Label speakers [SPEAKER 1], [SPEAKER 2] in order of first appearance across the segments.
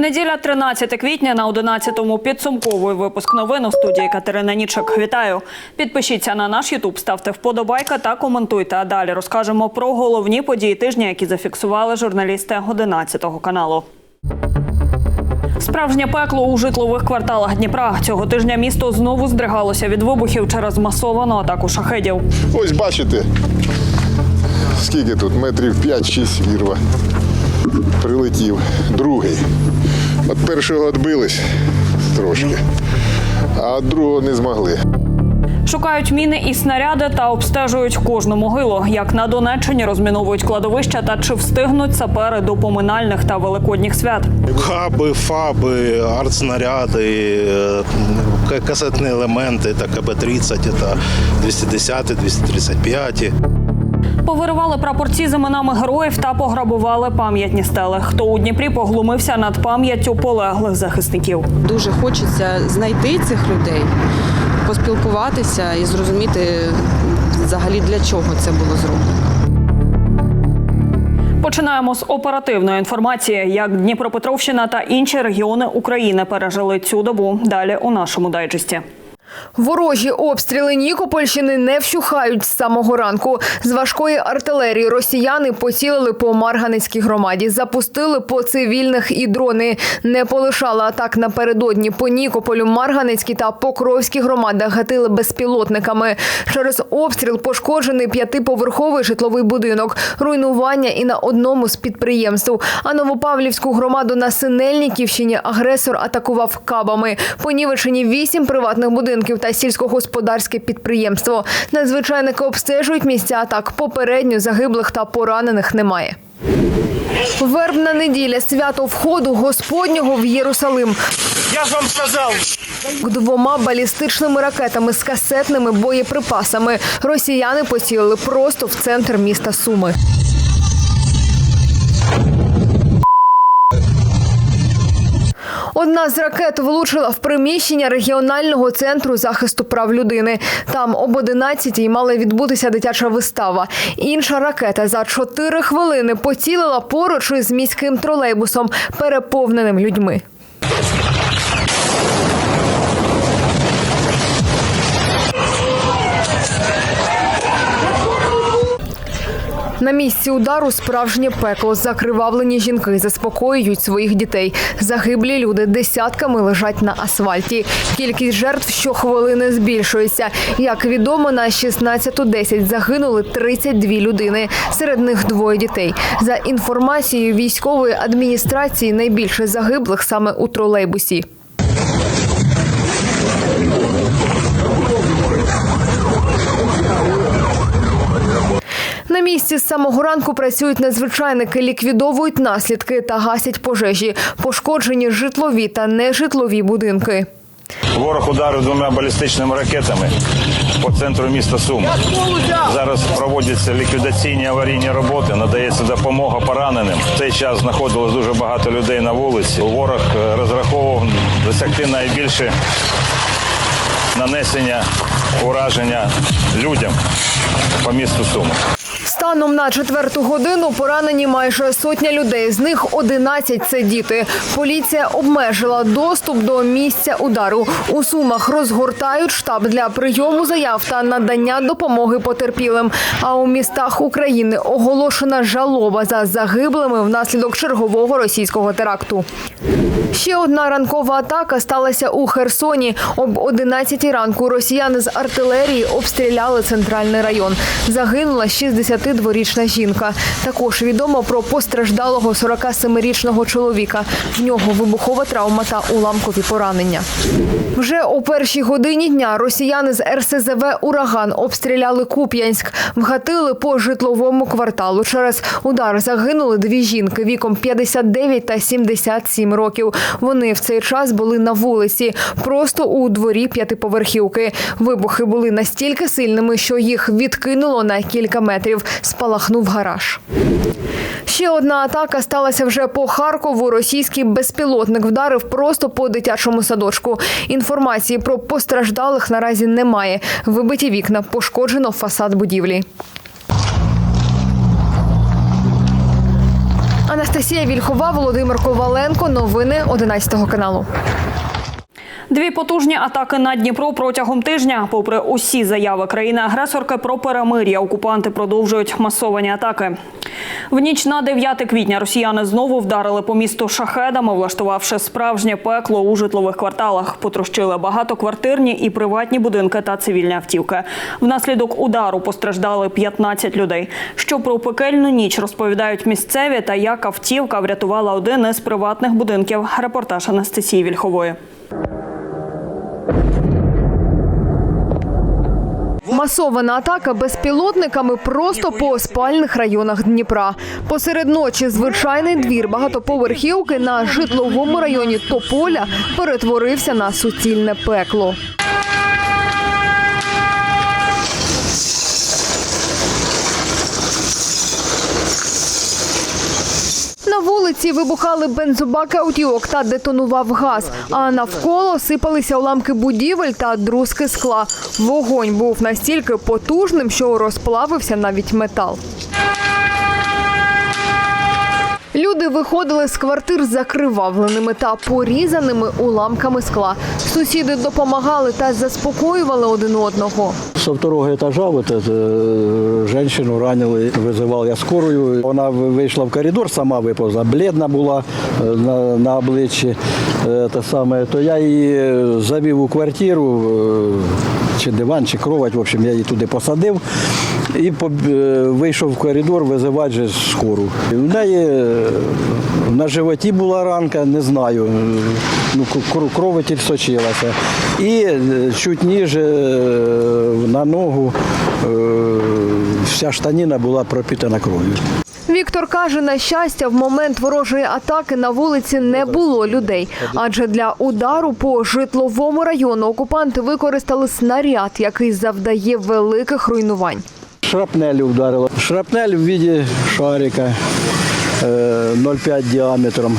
[SPEAKER 1] Неділя 13 квітня на 11-му підсумковий випуск новин у студії Катерина Нічик. Вітаю. Підпишіться на наш Ютуб, ставте вподобайка та коментуйте. А далі розкажемо про головні події тижня, які зафіксували журналісти 11 каналу. Справжнє пекло у житлових кварталах Дніпра. Цього тижня місто знову здригалося від вибухів через масовану атаку шахедів.
[SPEAKER 2] Ось бачите, скільки тут метрів 5-6 вірва. Прилетів. Другий. От першого відбились трошки, а від другого не змогли.
[SPEAKER 1] Шукають міни і снаряди та обстежують кожну могилу. Як на Донеччині розміновують кладовища та чи встигнуть сапери до поминальних та великодніх свят.
[SPEAKER 3] Хаби, фаби, артснаряди, е, касетні елементи, та КБ-30, це 210, 235.
[SPEAKER 1] Повиривали прапорці з іменами героїв та пограбували пам'ятні стели. Хто у Дніпрі поглумився над пам'яттю полеглих захисників.
[SPEAKER 4] Дуже хочеться знайти цих людей, поспілкуватися і зрозуміти взагалі для чого це було зроблено.
[SPEAKER 1] Починаємо з оперативної інформації, як Дніпропетровщина та інші регіони України пережили цю добу. Далі у нашому дайджесті.
[SPEAKER 5] Ворожі обстріли Нікопольщини не вщухають з самого ранку. З важкої артилерії росіяни поцілили по Марганецькій громаді, запустили по цивільних і дрони. Не полишала атак напередодні по Нікополю, Марганецькій та Покровській громадах гатили безпілотниками. Через обстріл пошкоджений п'ятиповерховий житловий будинок, руйнування і на одному з підприємств. А Новопавлівську громаду на Синельниківщині агресор атакував кабами. Понівечені вісім приватних будинків та сільськогосподарське підприємство. Надзвичайники обстежують місця атак. Попередньо загиблих та поранених немає. Вербна неділя свято входу Господнього в Єрусалим.
[SPEAKER 3] Я ж вам сказав,
[SPEAKER 5] Двома балістичними ракетами з касетними боєприпасами росіяни поцілили просто в центр міста Суми. Одна з ракет влучила в приміщення регіонального центру захисту прав людини. Там об 11-й мала відбутися дитяча вистава. Інша ракета за 4 хвилини поцілила поруч із міським тролейбусом, переповненим людьми. На місці удару справжнє пекло. Закривавлені жінки заспокоюють своїх дітей. Загиблі люди десятками лежать на асфальті. Кількість жертв щохвилини збільшується. Як відомо, на 16.10 загинули 32 людини. Серед них двоє дітей. За інформацією військової адміністрації, найбільше загиблих саме у тролейбусі. На місці з самого ранку працюють надзвичайники, ліквідовують наслідки та гасять пожежі, пошкоджені житлові та нежитлові будинки.
[SPEAKER 6] Ворог ударив двома балістичними ракетами по центру міста Сум. Зараз проводяться ліквідаційні аварійні роботи, надається допомога пораненим. В цей час знаходилось дуже багато людей на вулиці. Ворог е, розраховував досягти найбільше нанесення ураження людям по місту Суми.
[SPEAKER 5] Станом на четверту годину поранені майже сотня людей. З них 11 – це діти. Поліція обмежила доступ до місця удару. У сумах розгортають штаб для прийому заяв та надання допомоги потерпілим. А у містах України оголошена жалоба за загиблими внаслідок чергового російського теракту. Ще одна ранкова атака сталася у Херсоні. Об 11 ранку росіяни з артилерії обстріляли центральний район. Загинула 62-річна жінка. Також відомо про постраждалого 47-річного чоловіка. В нього вибухова травма та уламкові поранення. Вже о першій годині дня росіяни з РСЗВ Ураган обстріляли Куп'янськ, вгатили по житловому кварталу. Через удар загинули дві жінки віком 59 та 77 років. Вони в цей час були на вулиці, просто у дворі п'ятиповерхівки. Вибухи були настільки сильними, що їх відкинуло на кілька метрів. Спалахнув гараж. Ще одна атака сталася вже по Харкову. Російський безпілотник вдарив просто по дитячому садочку. Інформації про постраждалих наразі немає. Вибиті вікна, пошкоджено фасад будівлі. Анастасія Вільхова, Володимир Коваленко. Новини 11 каналу.
[SPEAKER 1] Дві потужні атаки на Дніпро протягом тижня. Попри усі заяви країни-агресорки про перемир'я, окупанти продовжують масовані атаки. В ніч на 9 квітня росіяни знову вдарили по місту шахедами, влаштувавши справжнє пекло у житлових кварталах. Потрощили багатоквартирні і приватні будинки та цивільні автівки. Внаслідок удару постраждали 15 людей. Що про пекельну ніч розповідають місцеві та як автівка врятувала один із приватних будинків. Репортаж Анастасії Вільхової.
[SPEAKER 5] Масована атака безпілотниками просто по спальних районах Дніпра. Посеред ночі звичайний двір багатоповерхівки на житловому районі Тополя перетворився на суцільне пекло. На вулиці вибухали бензобаки аутівок та детонував газ. А навколо сипалися уламки будівель та друзки скла. Вогонь був настільки потужним, що розплавився навіть метал. Люди виходили з квартир закривавленими та порізаними уламками скла. Сусіди допомагали та заспокоювали один одного.
[SPEAKER 7] Со второго этажа вот эту э, женщину ранили, вызывал я скорую. Вона ви- вийшла в коридор, сама виповзла, бледна була е, на, на обличчі. Е, Те саме, то я її е, завів у квартиру, е, чи диван, чи кровать, в общем, я її туди посадив і поб- е, вийшов в коридор визивати же скору. В неї е, на животі була ранка, не знаю, ну, кр- кровотіль сочилася. І е, чуть ніже е, на ногу е, вся штаніна була пропітана кров'ю.
[SPEAKER 5] Віктор каже, на щастя, в момент ворожої атаки на вулиці не було людей, адже для удару по житловому району окупанти використали снаряд, який завдає великих руйнувань.
[SPEAKER 7] Шрапнелю вдарило. Шрапнель в віді шарика 0,5 діаметром.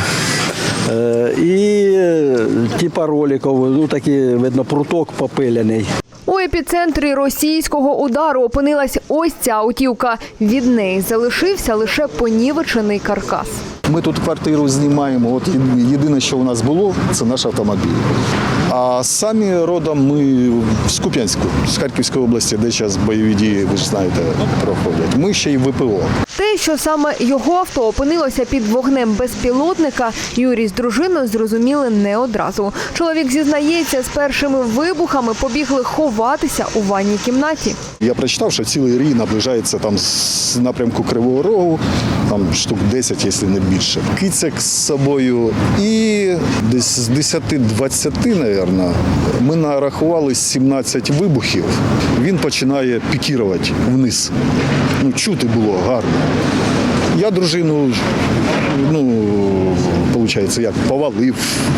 [SPEAKER 7] Е, І е, типа роликов, ну такий, видно, пруток попилений.
[SPEAKER 5] У епіцентрі російського удару опинилась ось ця аутівка. Від неї залишився лише понівечений каркас.
[SPEAKER 8] Ми тут квартиру знімаємо. От єдине, що у нас було, це наш автомобіль. А самі родом ми з Куп'янську, з Харківської області, де зараз бойові дії, ви ж знаєте, проходять. Ми ще й ВПО.
[SPEAKER 5] Те, що саме його авто опинилося під вогнем безпілотника, Юрій з дружиною зрозуміли не одразу. Чоловік зізнається, з першими вибухами побігли ховатися у ванній кімнаті.
[SPEAKER 8] Я прочитав, що цілий рій наближається там з напрямку Кривого Рогу, там штук 10, якщо не більше. Кицяк з собою. І десь з 10-20, мабуть, ми нарахували 17 вибухів. Він починає пікірувати вниз. Ну, чути було гарно. Я дружину, ну, виходить, як повалив,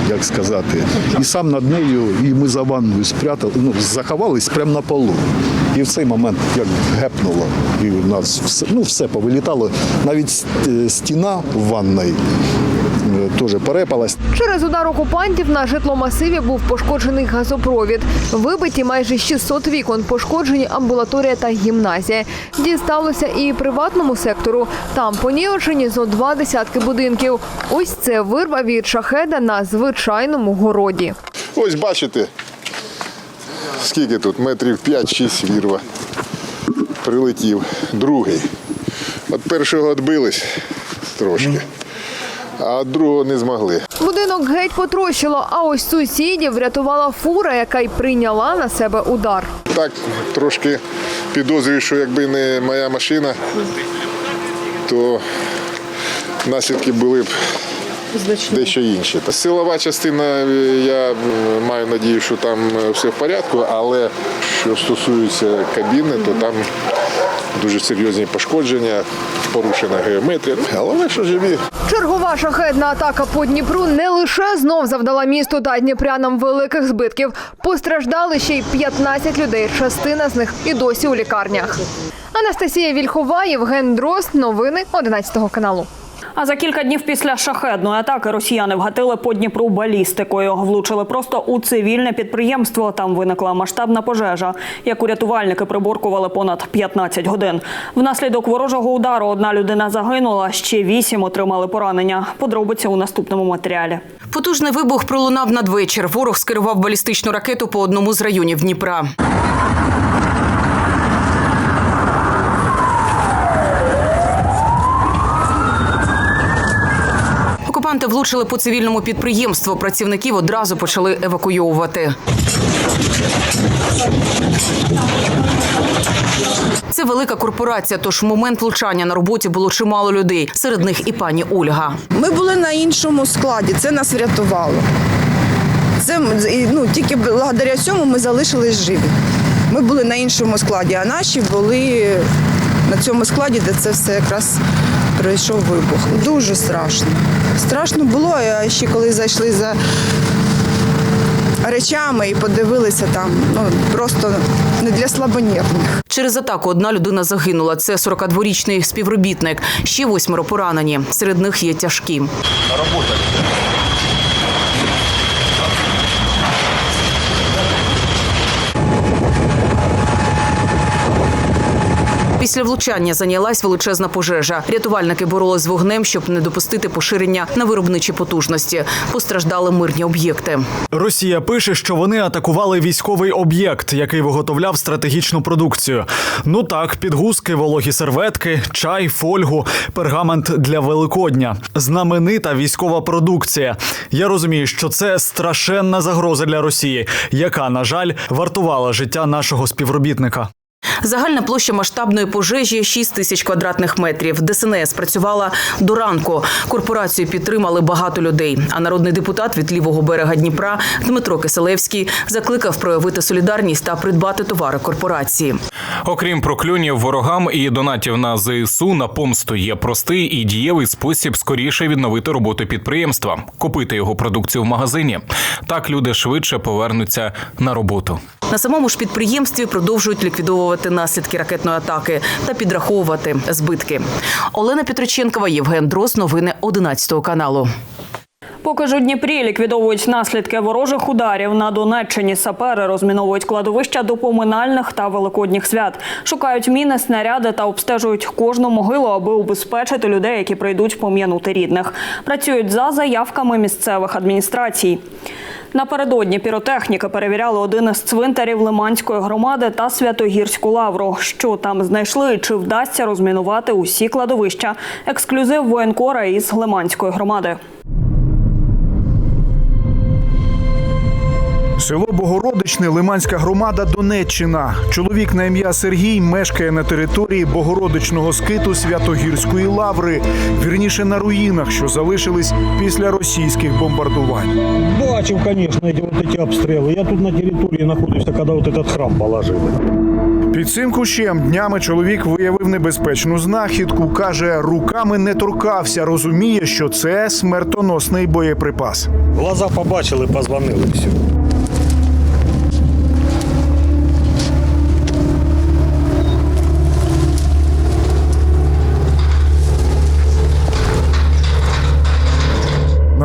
[SPEAKER 8] як сказати. І сам над нею, і ми за ванною спрятали, ну, заховались прямо на полу. І в цей момент як гепнуло, і у нас все, ну, все повилітало. Навіть е, стіна в ванної е, теж перепалась.
[SPEAKER 5] Через удар окупантів на житломасиві був пошкоджений газопровід. Вибиті майже 600 вікон, пошкоджені амбулаторія та гімназія. Дісталося і приватному сектору. Там понівечені зо два десятки будинків. Ось це вирва від шахеда на звичайному городі.
[SPEAKER 2] Ось бачите, скільки тут метрів 5-6 вірва. Прилетів. Другий. От першого відбились трошки, а від другого не змогли.
[SPEAKER 5] Будинок геть потрощило, а ось сусідів врятувала фура, яка й прийняла на себе удар.
[SPEAKER 2] Так трошки підозрюю, що якби не моя машина, то наслідки були б дещо інші. Силова частина, е, я е, маю надію, що там е, все в порядку, але що стосується кабіни, то там дуже серйозні пошкодження, порушена геометрія. Головне, що живі.
[SPEAKER 5] Чергова шахедна атака по Дніпру не лише знов завдала місту та дніпрянам великих збитків. Постраждали ще й 15 людей. Частина з них і досі у лікарнях. Анастасія Вільхова, Євген Дрозд. Новини 11 каналу.
[SPEAKER 1] А за кілька днів після шахедної атаки росіяни вгатили по Дніпру балістикою. Влучили просто у цивільне підприємство. Там виникла масштабна пожежа, яку рятувальники приборкували понад 15 годин. Внаслідок ворожого удару одна людина загинула, ще вісім отримали поранення. Подробиці у наступному матеріалі.
[SPEAKER 9] Потужний вибух пролунав надвечір. Ворог скерував балістичну ракету по одному з районів Дніпра. Окупанти влучили по цивільному підприємству. Працівників одразу почали евакуйовувати. Це велика корпорація, тож в момент влучання на роботі було чимало людей. Серед них і пані Ольга.
[SPEAKER 10] Ми були на іншому складі, це нас врятувало. Це ну, тільки благодаря цьому ми залишились живі. Ми були на іншому складі, а наші були на цьому складі, де це все якраз пройшов вибух. Дуже страшно. Страшно було, а ще коли зайшли за речами і подивилися там, ну просто не для слабонервних.
[SPEAKER 9] Через атаку одна людина загинула. Це 42-річний співробітник. Ще восьмеро поранені. Серед них є тяжкі. Після влучання зайнялась величезна пожежа. Рятувальники боролись з вогнем, щоб не допустити поширення на виробничі потужності. Постраждали мирні об'єкти.
[SPEAKER 11] Росія пише, що вони атакували військовий об'єкт, який виготовляв стратегічну продукцію. Ну так, підгузки, вологі серветки, чай, фольгу, пергамент для Великодня. Знаменита військова продукція. Я розумію, що це страшенна загроза для Росії, яка, на жаль, вартувала життя нашого співробітника.
[SPEAKER 9] Загальна площа масштабної пожежі 6 тисяч квадратних метрів. ДСНС працювала до ранку. Корпорацію підтримали багато людей. А народний депутат від лівого берега Дніпра Дмитро Киселевський закликав проявити солідарність та придбати товари корпорації.
[SPEAKER 12] Окрім прокльонів ворогам і донатів на ЗСУ, на помсту є простий і дієвий спосіб скоріше відновити роботу підприємства, купити його продукцію в магазині. Так люди швидше повернуться на роботу.
[SPEAKER 9] На самому ж підприємстві продовжують ліквідовувати наслідки ракетної атаки та підраховувати збитки. Олена Петриченкова, Євген Дрос. Новини 11 каналу.
[SPEAKER 1] Поки ж у Дніпрі ліквідовують наслідки ворожих ударів на Донеччині. Сапери розміновують кладовища до поминальних та великодніх свят. Шукають міни, снаряди та обстежують кожну могилу, аби убезпечити людей, які прийдуть пом'янути рідних. Працюють за заявками місцевих адміністрацій. Напередодні піротехніки перевіряли один із цвинтарів Лиманської громади та Святогірську лавру. Що там знайшли і чи вдасться розмінувати усі кладовища? Ексклюзив воєнкора із Лиманської громади.
[SPEAKER 13] Село Богородичне, Лиманська громада, Донеччина. Чоловік на ім'я Сергій мешкає на території Богородичного скиту Святогірської лаври, вірніше на руїнах, що залишились після російських бомбардувань.
[SPEAKER 3] Бачив, звісно, ці обстріли. Я тут на території знаходився, коли вот этот храм положили.
[SPEAKER 13] Під цим кущем днями чоловік виявив небезпечну знахідку. каже, руками не торкався, розуміє, що це смертоносний боєприпас.
[SPEAKER 3] Глаза побачили, позвонили, все.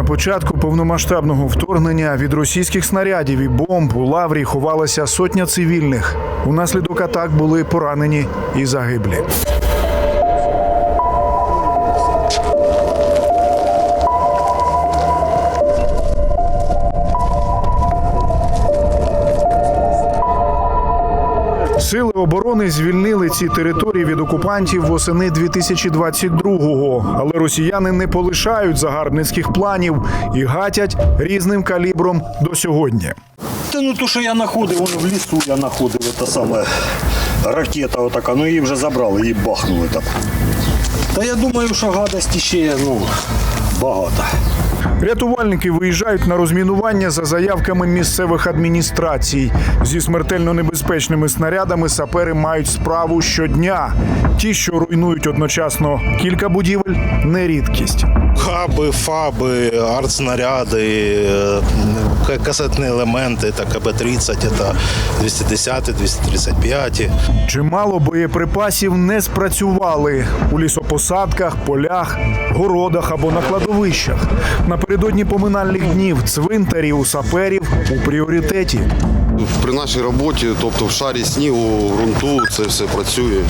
[SPEAKER 13] Початку повномасштабного вторгнення від російських снарядів і бомб у лаврі ховалася сотня цивільних. Унаслідок атак були поранені і загиблі. Оборони звільнили ці території від окупантів восени 2022-го. Але росіяни не полишають загарбницьких планів і гатять різним калібром до сьогодні.
[SPEAKER 3] Та ну то, що я знаходив, воно в лісу я знаходив, та саме ракета отака, ну її вже забрали, її бахнули там. Та я думаю, що гадості ще ну, багато.
[SPEAKER 13] Рятувальники виїжджають на розмінування за заявками місцевих адміністрацій. Зі смертельно небезпечними снарядами сапери мають справу щодня. Ті, що руйнують одночасно кілька будівель, не рідкість.
[SPEAKER 3] Хаби, фаби, артснаряди, е, касетні елементи, та КБ-30, це 210, 235.
[SPEAKER 13] Чимало боєприпасів не спрацювали у лісопосадках, полях, городах або на кладовищах. Напередодні поминальних днів цвинтарі у саперів у пріоритеті.
[SPEAKER 14] При нашій роботі, тобто в шарі снігу, ґрунту, це все працює.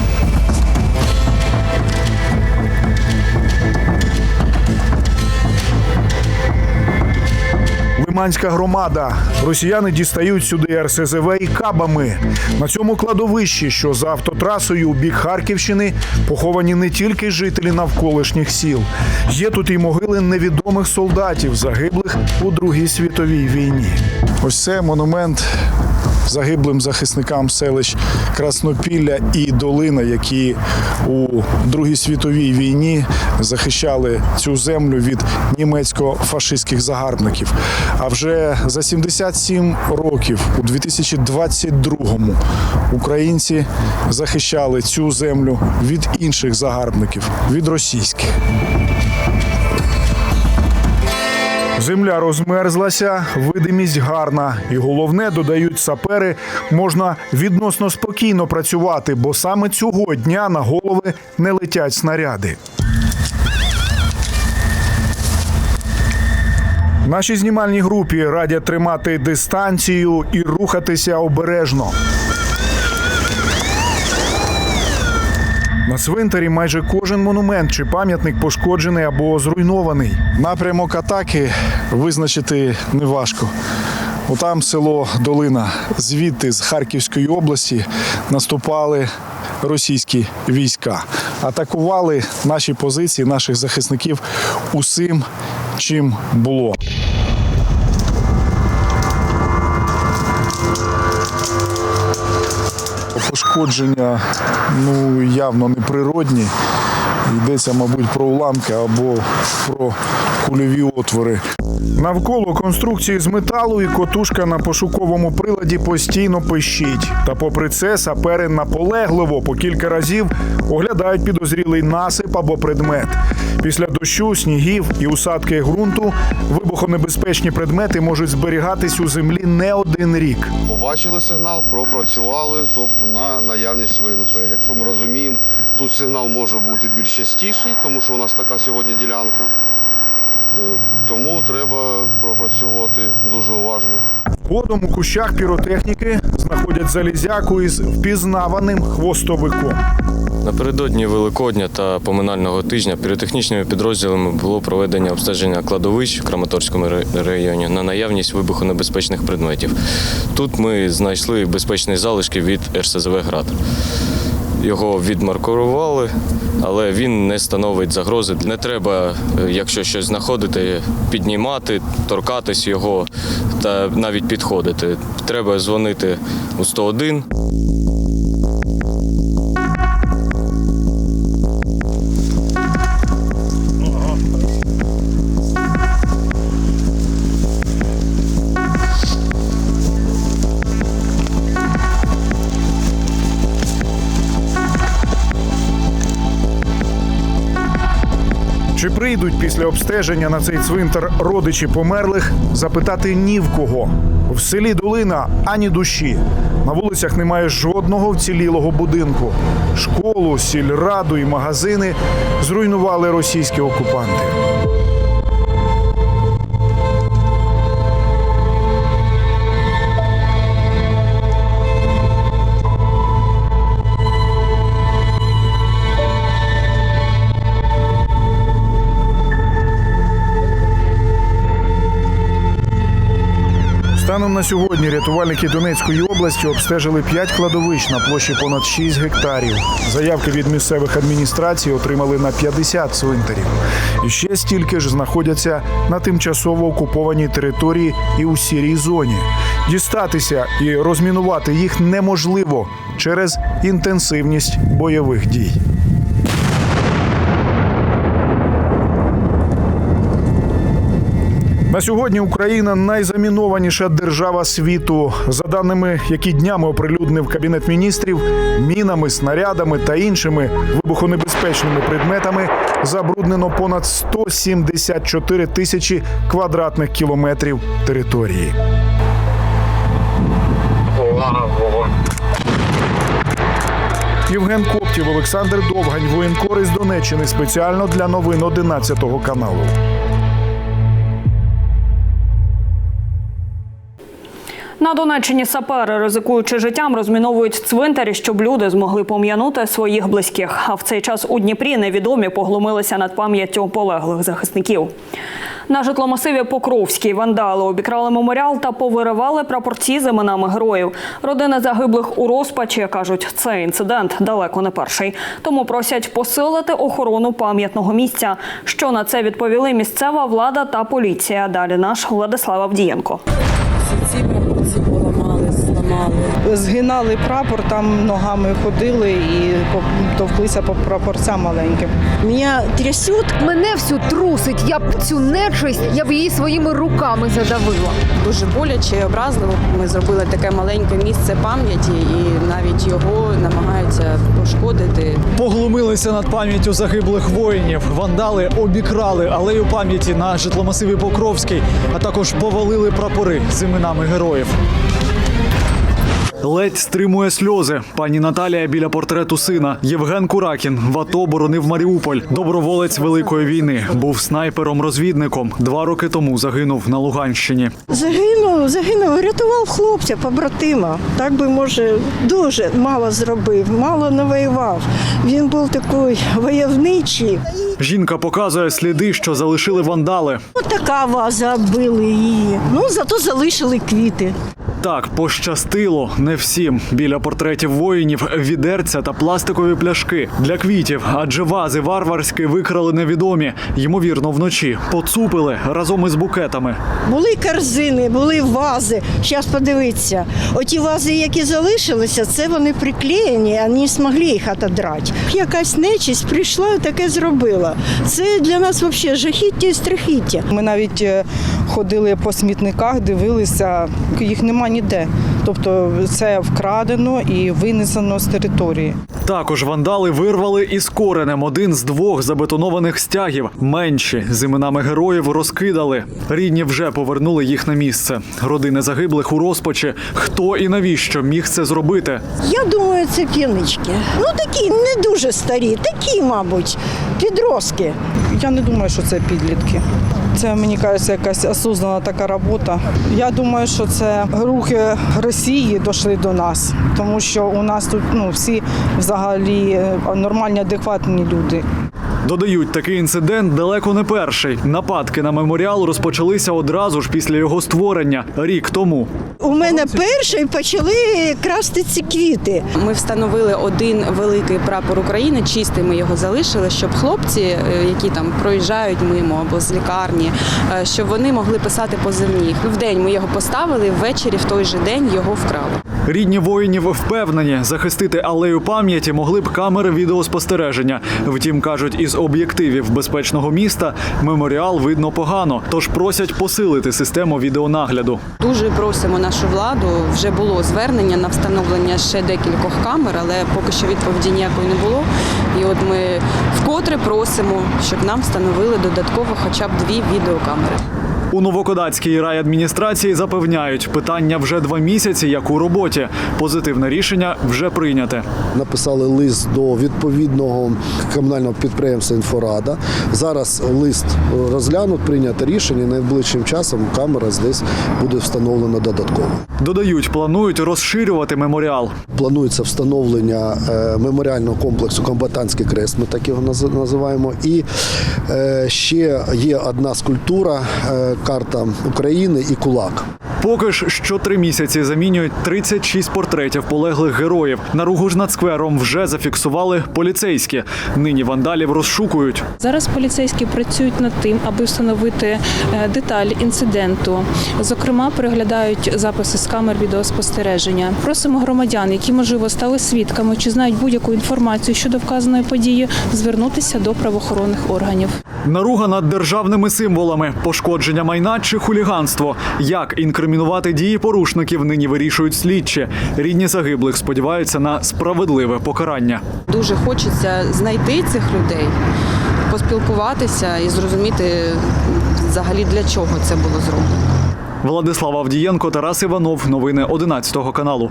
[SPEAKER 13] Лиманська громада. Росіяни дістають сюди РСЗВ і кабами. На цьому кладовищі, що за автотрасою у бік Харківщини, поховані не тільки жителі навколишніх сіл. Є тут і могили невідомих солдатів, загиблих у Другій світовій війні. Ось це монумент загиблим захисникам селищ Краснопілля і Долина, які у Другій світовій війні захищали цю землю від німецько-фашистських загарбників. А вже за 77 років, у 2022-му, українці захищали цю землю від інших загарбників, від російських. Земля розмерзлася, видимість гарна, і головне, додають сапери, можна відносно спокійно працювати, бо саме цього дня на голови не летять снаряди. Нашій знімальній групі радять тримати дистанцію і рухатися обережно. На цвинтарі майже кожен монумент чи пам'ятник пошкоджений або зруйнований. Напрямок атаки визначити неважко. Отам село Долина. Звідти з Харківської області наступали російські війська. Атакували наші позиції, наших захисників усім, чим було. Пошкодження ну явно неприродні. Йдеться, мабуть, про уламки або про кульові отвори. Навколо конструкції з металу і котушка на пошуковому приладі постійно пищить. Та попри це сапери наполегливо по кілька разів оглядають підозрілий насип або предмет. Після дощу, снігів і усадки ґрунту вибухонебезпечні предмети можуть зберігатись у землі не один рік.
[SPEAKER 14] Побачили сигнал, пропрацювали, тобто на наявність ВНП. Якщо ми розуміємо, тут сигнал може бути більш частіший, тому що у нас така сьогодні ділянка. Е, Тому треба пропрацьовувати дуже уважно.
[SPEAKER 13] Згодом у кущах піротехніки знаходять залізяку із впізнаваним хвостовиком.
[SPEAKER 15] Напередодні Великодня та поминального тижня піротехнічними підрозділами було проведення обстеження кладовищ в Краматорському районі на наявність вибухонебезпечних предметів. Тут ми знайшли безпечні залишки від РСЗВ «Град». Його відмаркували, але він не становить загрози. Не треба, е, якщо щось знаходити, піднімати, торкатись його та навіть підходити. Треба дзвонити у 101.
[SPEAKER 13] Прийдуть після обстеження на цей цвинтар родичі померлих? Запитати ні в кого. В селі Долина ані душі. На вулицях немає жодного вцілілого будинку. Школу, сільраду і магазини зруйнували російські окупанти. Станом на сьогодні рятувальники Донецької області обстежили 5 кладовищ на площі понад 6 гектарів. Заявки від місцевих адміністрацій отримали на 50 цвинтарів. І ще стільки ж знаходяться на тимчасово окупованій території і у сірій зоні. Дістатися і розмінувати їх неможливо через інтенсивність бойових дій. На сьогодні Україна найзамінованіша держава світу. За даними, які днями оприлюднив кабінет міністрів, мінами, снарядами та іншими вибухонебезпечними предметами забруднено понад 174 тисячі квадратних кілометрів території. Євген Коптів, Олександр Довгань, воєнкор із Донеччини спеціально для новин 11 каналу.
[SPEAKER 1] На Донеччині сапери, ризикуючи життям, розміновують цвинтарі, щоб люди змогли пом'янути своїх близьких. А в цей час у Дніпрі невідомі поглумилися над пам'яттю полеглих захисників. На житломасиві Покровській вандали обікрали меморіал та повиривали прапорці з іменами героїв. Родини загиблих у розпачі кажуть, цей інцидент далеко не перший. Тому просять посилити охорону пам'ятного місця. Що на це відповіли місцева влада та поліція. Далі наш Владислав Авдієнко.
[SPEAKER 4] Зламали.
[SPEAKER 10] Згинали прапор, там ногами ходили і товклися по прапорцям маленьким. Мене трясуть.
[SPEAKER 5] Мене всю трусить. Я б цю нечисть, я б її своїми руками задавила.
[SPEAKER 4] Дуже боляче і образливо. Ми зробили таке маленьке місце пам'яті, і навіть його намагаються пошкодити.
[SPEAKER 11] Поглумилися над пам'яттю загиблих воїнів. Вандали обікрали алею пам'яті на житломасиві Покровський, а також повалили прапори з іменами героїв. Ледь стримує сльози. Пані Наталія біля портрету сина. Євген Куракін в АТО боронив Маріуполь. Доброволець Великої війни. Був снайпером-розвідником. Два роки тому загинув на Луганщині.
[SPEAKER 10] Загинув, загинув, рятував хлопця, побратима. Так би, може, дуже мало зробив, мало не воював. Він був такий войовничий.
[SPEAKER 11] Жінка показує сліди, що залишили вандали.
[SPEAKER 10] Ось така ваза били її. Ну, зато залишили квіти.
[SPEAKER 11] Так, пощастило не всім. Біля портретів воїнів відерця та пластикові пляшки для квітів, адже вази варварські викрали невідомі. Ймовірно, вночі поцупили разом із букетами.
[SPEAKER 10] Були корзини, були вази. Зараз подивіться. Оті вази, які залишилися, це вони приклеєні, а не змогли їх отодрати. Якась нечисть прийшла і таке зробила. Це для нас взагалі жахіття і страхіття. Ми навіть е, ходили по смітниках, дивилися, їх нема ніде. Тобто це вкрадено і винесено з території.
[SPEAKER 11] Також вандали вирвали із коренем один з двох забетонованих стягів. Менші з іменами героїв розкидали. Рідні вже повернули їх на місце. Родини загиблих у розпачі. Хто і навіщо міг це зробити?
[SPEAKER 10] Я думаю, це п'янички. Ну такі не дуже старі, такі, мабуть, підростки. Я не думаю, що це підлітки. Це мені кажеться якась осознана така робота. Я думаю, що це рухи Росії дійшли до нас, тому що у нас тут ну всі взагалі е, нормальні, адекватні люди.
[SPEAKER 11] Додають, такий інцидент далеко не перший. Нападки на меморіал розпочалися одразу ж після його створення рік тому.
[SPEAKER 10] У мене перші почали красти ці квіти.
[SPEAKER 4] Ми встановили один великий прапор України, чистий ми його залишили, щоб хлопці, е, які там проїжджають мимо або з лікарні, е, щоб вони могли писати позивні. В день ми його поставили, ввечері в той же день його вкрали.
[SPEAKER 11] Рідні воїнів впевнені, захистити алею пам'яті могли б камери відеоспостереження. Втім, кажуть, із об'єктивів безпечного міста меморіал видно погано, тож просять посилити систему відеонагляду.
[SPEAKER 4] Дуже просимо нашу владу. Вже було звернення на встановлення ще декількох камер, але поки що відповіді ніякої не було. І от ми вкотре просимо, щоб нам встановили додатково хоча б дві відеокамери.
[SPEAKER 11] У Новокодацькій райадміністрації запевняють, питання вже два місяці, як у роботі. Позитивне рішення вже прийняте.
[SPEAKER 16] Написали лист до відповідного комунального підприємства Інфорада. Зараз лист розглянуть, прийнято рішення. Найближчим часом камера десь буде встановлена додатково.
[SPEAKER 11] Додають, планують розширювати меморіал.
[SPEAKER 16] Планується встановлення е, меморіального комплексу Комбатантський крест, ми так його називаємо. І е, ще є одна скульптура, е, карта України і кулак.
[SPEAKER 11] Поки ж що три місяці замінюють 36 портретів полеглих героїв. На ругу ж над сквером вже зафіксували поліцейські. Нині вандалів розшукують.
[SPEAKER 17] Зараз поліцейські працюють над тим, аби встановити е, деталі інциденту. Зокрема, переглядають записи з камер відеоспостереження. Просимо громадян, які можливо стали свідками чи знають будь-яку інформацію щодо вказаної події, звернутися до правоохоронних органів.
[SPEAKER 11] Наруга над державними символами, пошкодження майна чи хуліганство. Як інкримінувати дії порушників нині вирішують слідчі. Рідні загиблих сподіваються на справедливе покарання.
[SPEAKER 4] Дуже хочеться знайти цих людей, поспілкуватися і зрозуміти взагалі для чого це було зроблено.
[SPEAKER 11] Владислав Авдієнко, Тарас Іванов. Новини 11 каналу.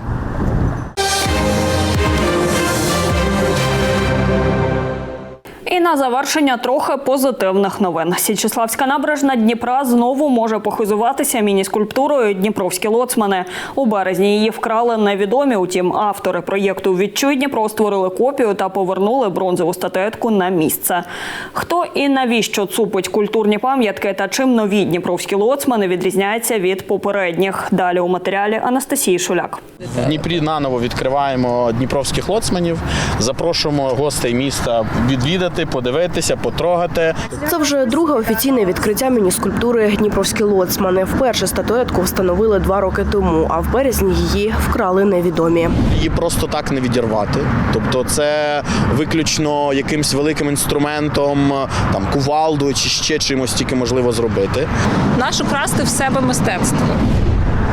[SPEAKER 1] На завершення трохи позитивних новин. Січеславська набережна Дніпра знову може похизуватися міні-скульптурою Дніпровські лоцмани. У березні її вкрали невідомі. Утім, автори проєкту Відчуй Дніпро створили копію та повернули бронзову статуетку на місце. Хто і навіщо цупить культурні пам'ятки та чим нові дніпровські лоцмани відрізняються від попередніх? Далі у матеріалі Анастасії Шуляк.
[SPEAKER 18] В Дніпрі наново відкриваємо дніпровських лоцманів. Запрошуємо гостей міста відвідати, подивитися, потрогати.
[SPEAKER 19] Це вже друге офіційне відкриття міні-скульптури Дніпровські лоцмани. Вперше статуетку встановили два роки тому, а в березні її вкрали невідомі.
[SPEAKER 18] Її просто так не відірвати. Тобто, це виключно якимсь великим інструментом, там кувалдою чи ще чимось тільки можливо зробити.
[SPEAKER 17] Наш украсти в себе мистецтво.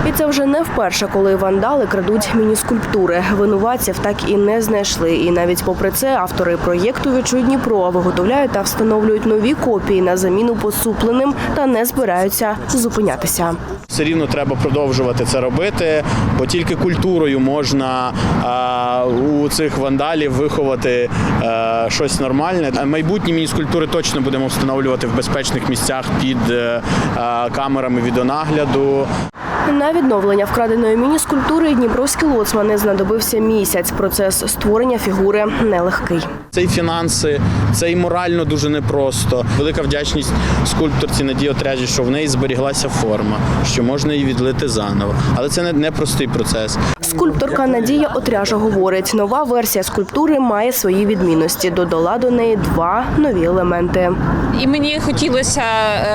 [SPEAKER 19] І це вже не вперше, коли вандали крадуть міні-скульптури. Винуватців так і не знайшли. І навіть попри це автори проєкту «Відчуй Дніпро виготовляють та встановлюють нові копії на заміну посупленим та не збираються зупинятися.
[SPEAKER 18] Все рівно треба продовжувати це робити, бо тільки культурою можна у цих вандалів виховати щось нормальне. Майбутні міні-скульптури точно будемо встановлювати в безпечних місцях під е, камерами відеонагляду.
[SPEAKER 19] На відновлення вкраденої міні-скульптури Дніпровські лоцмани знадобився місяць. Процес створення фігури нелегкий.
[SPEAKER 18] Це і фінанси, це і морально дуже непросто. Велика вдячність скульпторці Надії Отряжі, що в неї зберіглася форма, що можна її відлити заново. Але це не, непростий процес.
[SPEAKER 19] Скульпторка Надія Отряжа говорить, нова версія скульптури має свої відмінності. Додала до неї два нові елементи.
[SPEAKER 17] І мені хотілося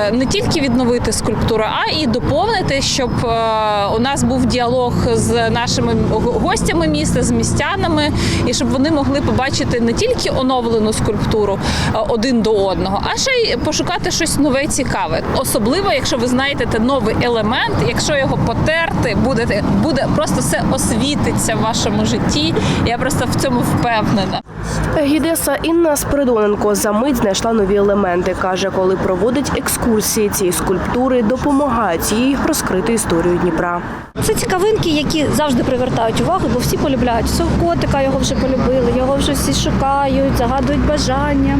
[SPEAKER 17] е, не тільки відновити скульптуру, а і доповнити, щоб е, у нас був діалог з нашими гостями міста, з містянами, і щоб вони могли побачити не тільки оновлену скульптуру е, один до одного, а ще й пошукати щось нове цікаве. Особливо, якщо ви знайдете новий елемент, якщо його потерти, буде, буде просто все освітиться в вашому житті. Я просто в цьому впевнена.
[SPEAKER 19] Гідеса Інна Спиридоненко за мить знайшла нові елементи. каже, коли проводить екскурсії, ці скульптури допомагають їй розкрити історію Дніпра.
[SPEAKER 20] Це цікавинки, які завжди привертають увагу, бо всі полюбляють цього котика, його вже полюбили, його вже всі шукають, загадують бажання.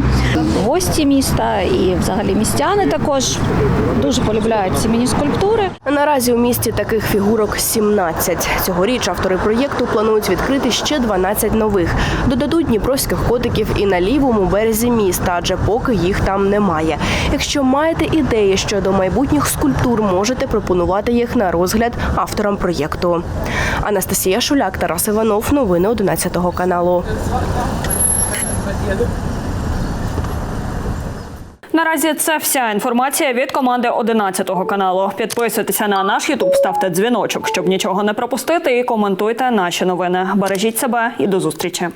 [SPEAKER 20] Гості міста і взагалі містяни також дуже полюбляють ці міні-скульптури.
[SPEAKER 19] Наразі у місті таких фігурок 17. Цьогоріч автори проєкту планують відкрити ще 12 нових. Додадуть дніпровських котиків і на лівому березі міста, адже поки їх там немає. Якщо маєте ідеї щодо майбутніх скульптур, можете пропонувати їх на розгляд авторам проєкту. Анастасія Шуляк, Тарас Іванов. Новини 11 каналу.
[SPEAKER 1] Наразі це вся інформація від команди 11 каналу. Підписуйтеся на наш Ютуб, ставте дзвіночок, щоб нічого не пропустити, і коментуйте наші новини. Бережіть себе і до зустрічі.